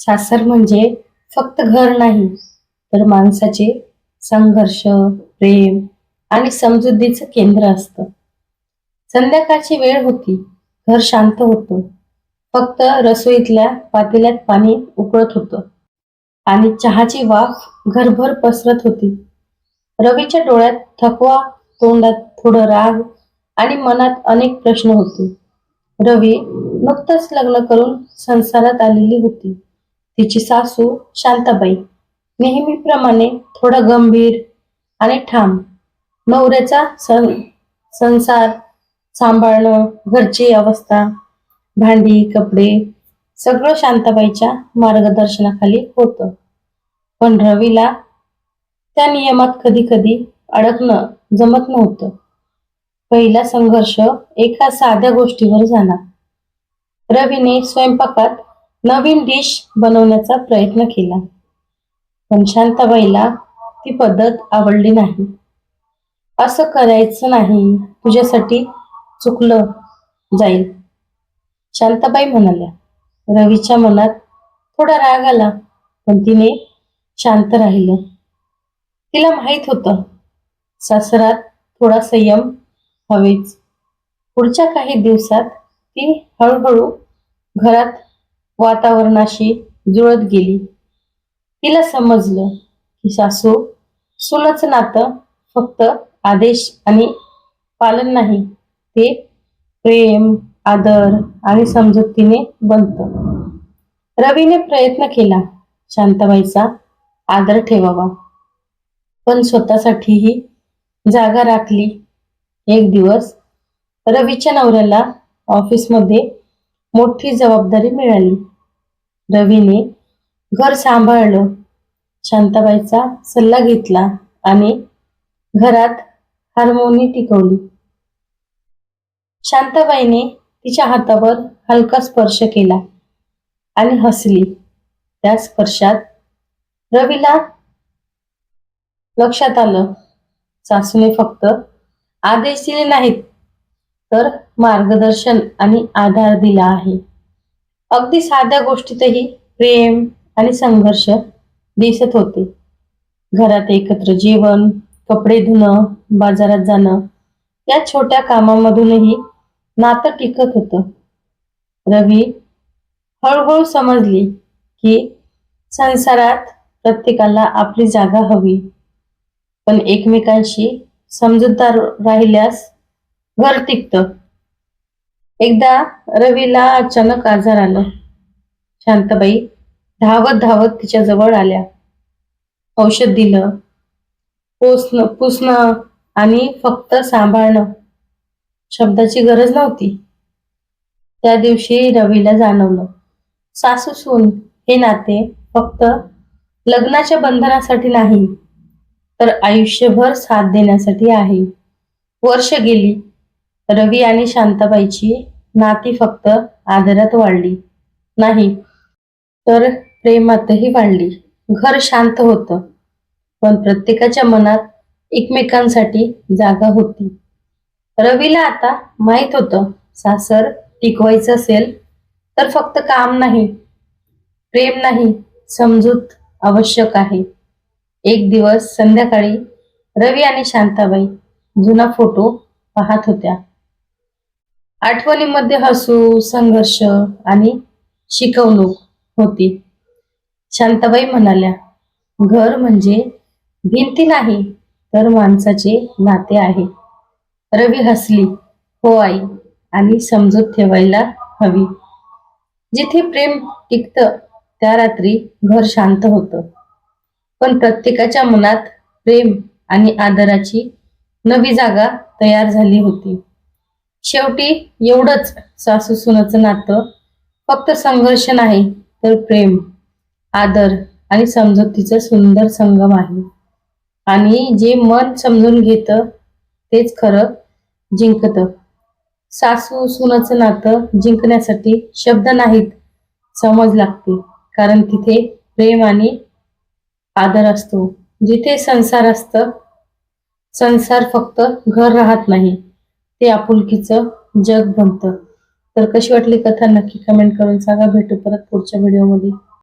सासर म्हणजे फक्त घर नाही तर माणसाचे संघर्ष प्रेम आणि समजुतीचं केंद्र असतं. संध्याकाळची वेळ होती घर शांत होतं. फक्त रसोईतल्या पातेल्यात पाणी उकळत होतं. आणि चहाची वाफ घरभर पसरत होती. रवीच्या डोळ्यात थकवा तोंडात थोडं राग आणि मनात अनेक प्रश्न होते. रवी नुकतंच लग्न करून संसारात आलेली होती. तिची सासू शांताबाई. नेहमीप्रमाणे थोडा गंभीर आणि ठाम. नवऱ्याचा सं संसार सांभाळणं घरची अवस्था भांडी कपडे सगळं शांताबाईच्या मार्गदर्शनाखाली होतं. पण रवीला त्या नियमात कधी कधी अडकणं जमत नव्हतं. पहिला संघर्ष एका साध्या गोष्टीवर झाला. रवीने स्वयंपाकात नवीन डिश बनवण्याचा प्रयत्न केला. पण शांताबाईला ती पद्धत आवडली नाही. असं करायचं नाही तुझ्यासाठी चुकलं जाईल. शांताबाई म्हणाल्या. रवीच्या मनात थोडा राग आला पण तिने शांत राहिलं. तिला माहीत होतं सासरात थोडा संयम हवेच. पुढच्या काही दिवसात ती हळूहळू घरात वातावरणाशी जुळत गेली. तिला समजलं की सासू सुनाचं नातं फक्त आदेश आणि पालन नाही ते प्रेम आदर आणि समजुतीने बनतं. रवीने प्रयत्न केला शांताबाईचा आदर ठेवावा पण स्वतःसाठीही जागा राखली. एक दिवस रवीच्या नवऱ्याला ऑफिसमध्ये मोठी जबाबदारी मिळाली. रवीने घर सांभाळलं. शांताबाईचा सल्ला घेतला आणि घरात हार्मोनी टिकवली. शांताबाईने तिच्या हातावर हलका स्पर्श केला आणि हसली. त्या स्पर्शात रवीला लक्षात आलं सासूने फक्त आदेश दिले नाहीत तर मार्गदर्शन आणि आधार दिला आहे. अगदी साध्या गोष्टीतही प्रेम आणि संघर्ष दिसत होते. घरात एकत्र जेवण कपडे धुणं बाजारात जाणं या छोट्या कामामधूनही नातं टिकत होतं. रवी हळूहळू समजली की संसारात प्रत्येकाला आपली जागा हवी. पण एकमेकांशी समजूतदार राहिल्यास घर टिकतं. एकदा रवीला अचानक आजार आलं. शांताबाई धावत धावत तिच्या जवळ आल्या. औषध दिलं. पोसणं पुसणं आणि फक्त सांभाळणं शब्दाची गरज नव्हती. त्या दिवशी रवीला जाणवलं. सासू सून हे नाते फक्त लग्नाच्या बंधनासाठी नाही तर आयुष्यभर साथ देण्यासाठी आहे. वर्ष गेली. रवी आणि शांताबाईची नाती फक्त आदरात वाढली. नाही तर प्रेमातही वाढली. घर शांत होतं पण प्रत्येकाच्या मनात एकमेकांसाठी जागा होती. रवीला आता माहीत होतं सासर टिकवायचं असेल तर फक्त काम नाही प्रेम नाही समजूत आवश्यक आहे. एक दिवस संध्याकाळी रवी आणि शांताबाई जुना फोटो पाहत होत्या. आठवणीमध्ये हसू संघर्ष आणि शिकवणूक होती. शांताबाई म्हणाल्या घर म्हणजे भिंती नाही तर माणसाचे नाते आहे. रवी हसली हो आई आणि समजूत ठेवायला हवी. जिथे प्रेम टिकतं त्या रात्री घर शांत होतं. पण प्रत्येकाच्या मनात प्रेम आणि आदराची नवी जागा तयार झाली होती. शेवटी एवढंच सासू सुनाचं नातं. फक्त संघर्ष नाही तर प्रेम आदर आणि समजुतीचं सुंदर संगम आहे. आणि जे मन समजून घेतं तेच खरं जिंकतं. सासू सुनाचं नातं जिंकण्यासाठी शब्द नाहीत समज लागते. कारण तिथे प्रेम आणि आदर असतो. जिथे संसार असतं संसार फक्त घर राहत नाही. ते आपुलकीचं जग बनतं. तर कशी वाटली कथा? नक्की कमेंट करून सांगा. भेटू परत पुढच्या व्हिडिओमध्ये